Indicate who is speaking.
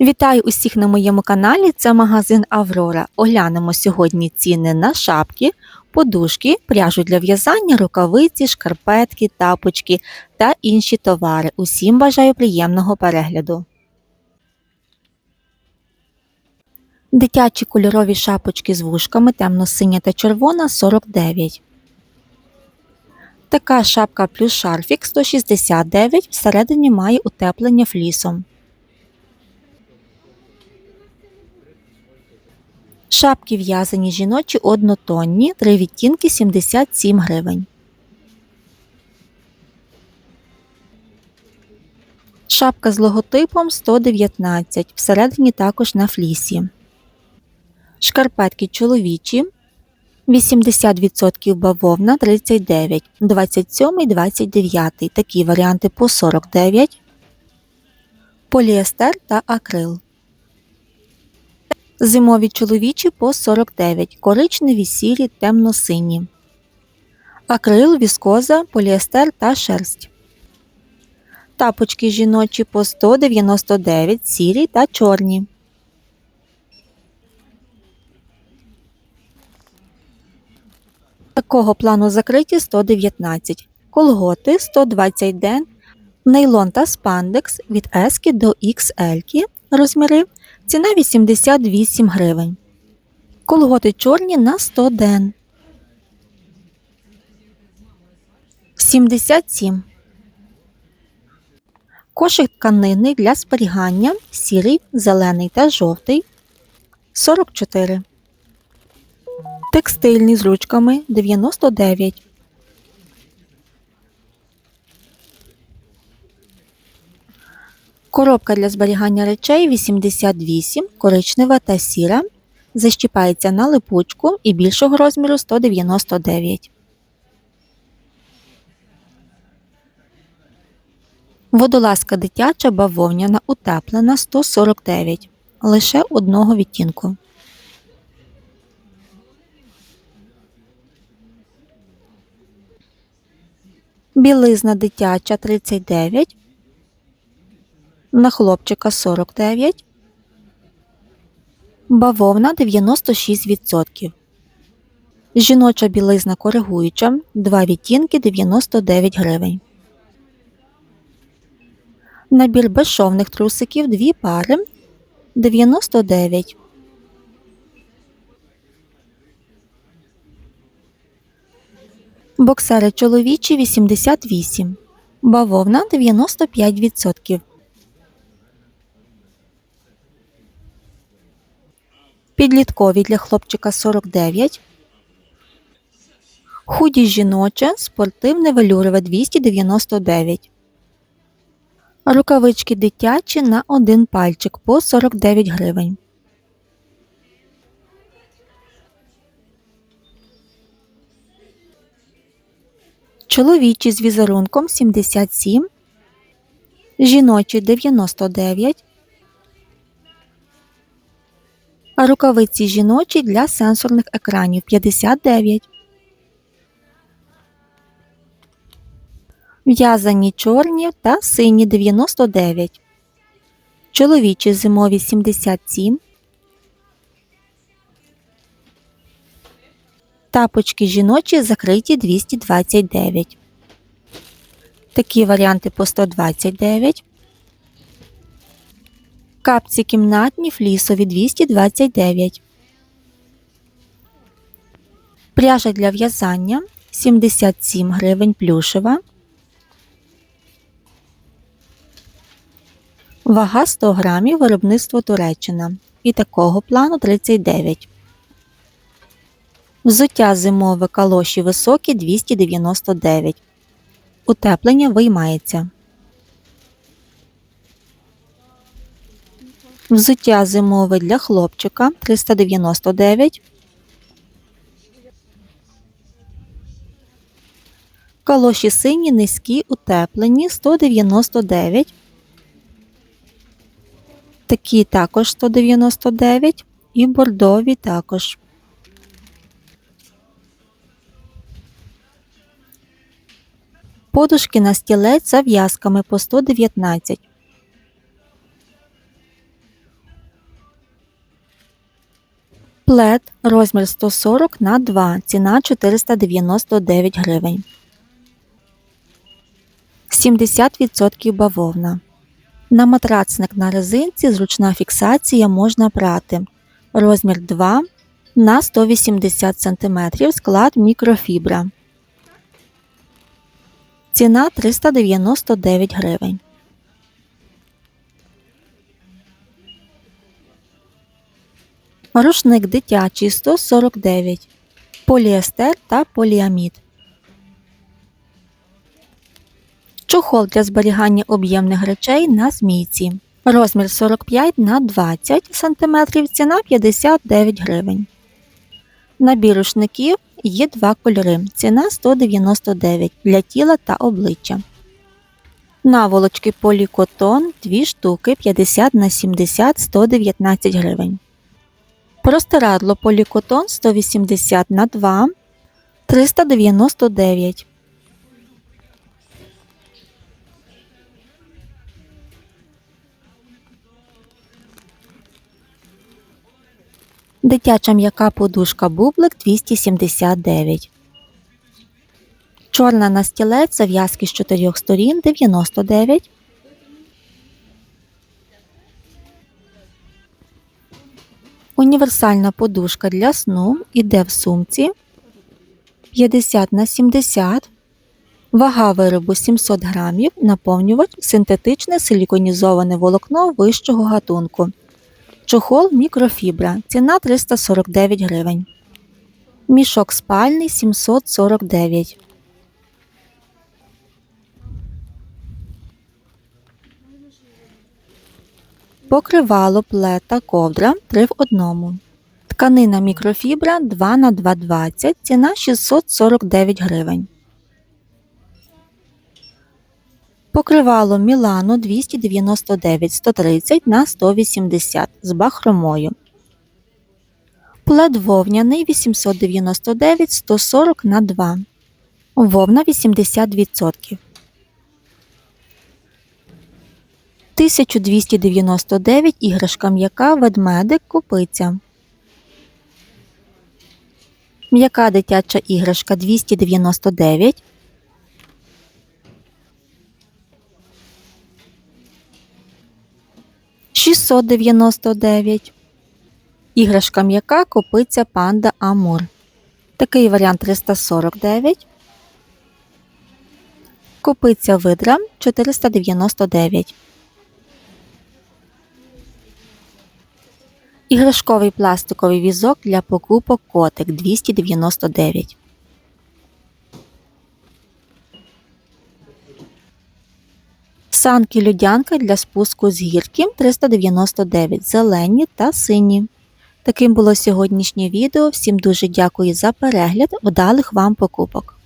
Speaker 1: Вітаю усіх на моєму каналі. Це магазин Аврора. Оглянемо сьогодні ціни на шапки, подушки, пряжу для в'язання, рукавиці, шкарпетки, тапочки та інші товари. Усім бажаю приємного перегляду. Дитячі кольорові шапочки з вушками темно-синя та червона 49. Така шапка плюс шарфік 169, всередині має утеплення флісом. Шапки в'язані жіночі однотонні, три відтінки 77 гривень. Шапка з логотипом 119, всередині також на флісі. Шкарпетки чоловічі 80% бавовна 39, 27, 29. Такі варіанти по 49, поліестер та акрил. Зимові чоловічі по 49, коричневі, сірі, темно-сині. Акрил, віскоза, поліестер та шерсть. Тапочки жіночі по 199, сірі та чорні. Такого плану закриті 119, колготи 120 ден, нейлон та спандекс від S до XL розміри Ціна 88 гривень. Колготи чорні на 100 ден. 77. Кошик тканини для зберігання сірий, зелений та жовтий 44. Текстильний з ручками 99. Коробка для зберігання речей 88, коричнева та сіра. Защіпається на липучку і більшого розміру 199. Водолазка дитяча бавовняна утеплена 149. Лише одного відтінку. Білизна дитяча 39 на хлопчика 49, бавовна 96%. Жіноча білизна коригуюча 2 відтінки 99 гривень. Набір безшовних трусиків 2 пари 99. Боксери чоловічі 88. Бавовна 95%. Підліткові для хлопчика 49, худі жіноче, спортивне велюрове 299, рукавички дитячі на один пальчик по 49 гривень. Чоловічі з візерунком 77, жіночі 99, а рукавиці жіночі для сенсорних екранів 59. В'язані чорні та сині 99. Чоловічі зимові 77. Тапочки жіночі закриті 229. Такі варіанти по 129. Капці кімнатні флісові 229. Пряжа для в'язання 77 гривень плюшева. Вага 100 грамів виробництво Туреччина. І такого плану 39. Взуття зимове калоші високі 299. Утеплення виймається. Взуття зимове для хлопчика 399. Калоші сині низькі утеплені 199. Такі також 199 і бордові також. Подушки на стілець за в'язками по 119. Плед розмір 140 на 2, ціна 499 гривень. 70% бавовна. На матрацник на резинці зручна фіксація можна прати. Розмір 2 на 180 см склад мікрофібра. Ціна 399 гривень. Рушник дитячий 149. Поліестер та поліамід. Чохол для зберігання об'ємних речей на змійці. Розмір 45 на 20 см, ціна 59 гривень. Набір рушників є два кольори. Ціна 199 для тіла та обличчя. Наволочки полікотон 2 штуки 50 на 70 119 гривень. Простирадло полікотон 180 на 2 399. Дитяча м'яка подушка бублик 279. Чорна на стілець зав'язки з чотирьох сторін 99. Універсальна подушка для сну іде в сумці 50 на 70. Вага виробу 700 грамів, наповнювач синтетичне силіконізоване волокно вищого гатунку. Чохол мікрофібра. Ціна 349 гривень. Мішок спальний 749. Покривало плета ковдра 3 в 1. Тканина мікрофібра 2 на 220. Ціна 649 гривень. Покривало Мілано 299 130 на 180 з бахромою. Плед вовняний 899 140 на 2. Вовна 80%. 1299 іграшка м'яка ведмедик купиця. М'яка дитяча іграшка 299 699. Іграшка м'яка копиця панда Амур. Такий варіант 349. Копиця видра 499. Іграшковий пластиковий візок для покупок котик 299. Санки людянка для спуску з гірки 399 зелені та сині. Таким було сьогоднішнє відео. Всім дуже дякую за перегляд. Вдалих вам покупок!